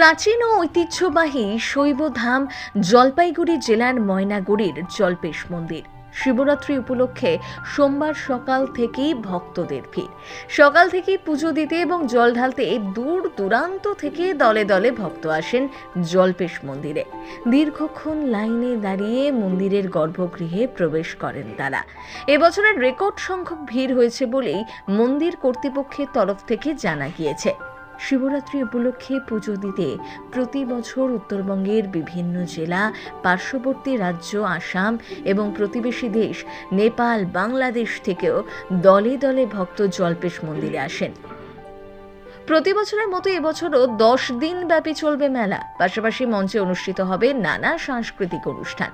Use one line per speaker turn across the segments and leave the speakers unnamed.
প্রাচীন ও ঐতিহ্যবাহী শৈবধাম জলপাইগুড়ি জেলার ময়নাগুড়ির জলপেশ মন্দির। শিবরাত্রি উপলক্ষে সোমবার সকাল থেকেই ভক্তদের ভিড়। সকাল থেকেই পুজো দিতে এবং জল ঢালতে দূর দূরান্ত থেকে দলে দলে ভক্ত আসেন জলপেশ মন্দিরে। দীর্ঘক্ষণ লাইনে দাঁড়িয়ে মন্দিরের গর্ভগৃহে প্রবেশ করেন তারা। এবছরের রেকর্ড সংখ্যক ভিড় হয়েছে বলেই মন্দির কর্তৃপক্ষের তরফ থেকে জানা গিয়েছে। শিবরাত্রি উপলক্ষে পুজো দিতে প্রতি বছর উত্তরবঙ্গের বিভিন্ন জেলা, পার্শ্ববর্তী রাজ্য, আসাম এবং প্রতিবেশী দেশ, নেপাল, বাংলাদেশ থেকেও দলে দলে ভক্ত জল্পেশ মন্দিরে আসেন। প্রতি বছরের মতো এবছরও দশ দিন ব্যাপী চলবে মেলা। পাশাপাশি মঞ্চে অনুষ্ঠিত হবে নানা সাংস্কৃতিক অনুষ্ঠান।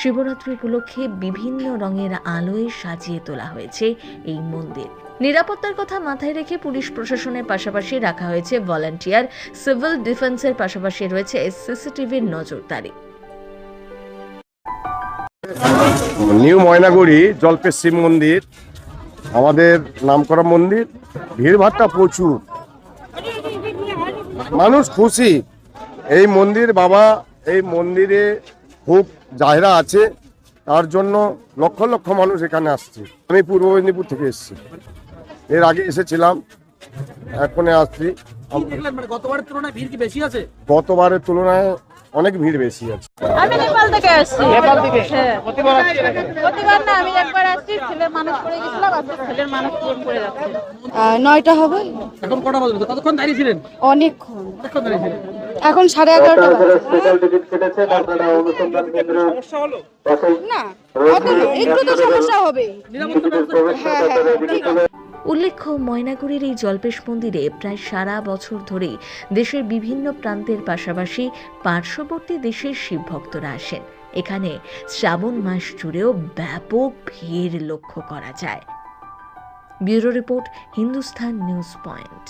শিবরাত্রি উপলক্ষে বিভিন্ন রঙের আলোয় সাজিয়ে তোলা হয়েছে এই মন্দির। নিরাপত্তার কথা মাথায় রেখে পুলিশ প্রশাসনের পাশাপাশি রাখা হয়েছে ভলান্টিয়ার। সিভিল ডিফেন্সের পাশাপাশি রয়েছে সিসিটিভির নজরদারি।
নিউ ময়নাগুড়ি জলপেশ শিব মন্দির, আমাদের নামকরা মন্দির ভিড়ভাড়টা প্রচুর। মানুষ খুশি। এই মন্দির বাবা এই মন্দিরে খুব জায়গা আছে। তার জন্য লক্ষ লক্ষ মানুষ এখানে আসছে। আমি পূর্ব মেদিনীপুর থেকে এসেছি। এর আগে এসেছিলাম এখনে আসছি।
মানে গতবারের তুলনায় ভিড় কি বেশি আছে?
গতবারের তুলনায় অনেক ভিড় বেশি আছে।
আমি নেপাল থেকে আসছি। নেপাল থেকে? প্রতিবার প্রতিবার না আমি একবার আসছি। ছেলের মানুষ করে গেছিলাম আজকে ছেলের মানুষ করে যাচ্ছে।
নয়টা হবে?
এখন কটা কতক্ষণ দাঁড়িয়ে ছিলেন?
অনেকক্ষণ।
কতক্ষণ দাঁড়িয়ে ছিলেন?
এখন সাড়ে এগারোটা বাজে। না একটু তো সমস্যা হবে হ্যাঁ হ্যাঁ।
উল্লেখ্য ময়নাগুড়ির এই জল্পেশ মন্দিরে প্রায় সারা বছর ধরেই দেশের বিভিন্ন প্রান্তের পাশাপাশি পার্শ্ববর্তী দেশের শিব ভক্তরা আসেন। এখানে শ্রাবণ মাস জুড়েও ব্যাপক ভিড় লক্ষ্য করা যায়। Bureau report Hindustan news point.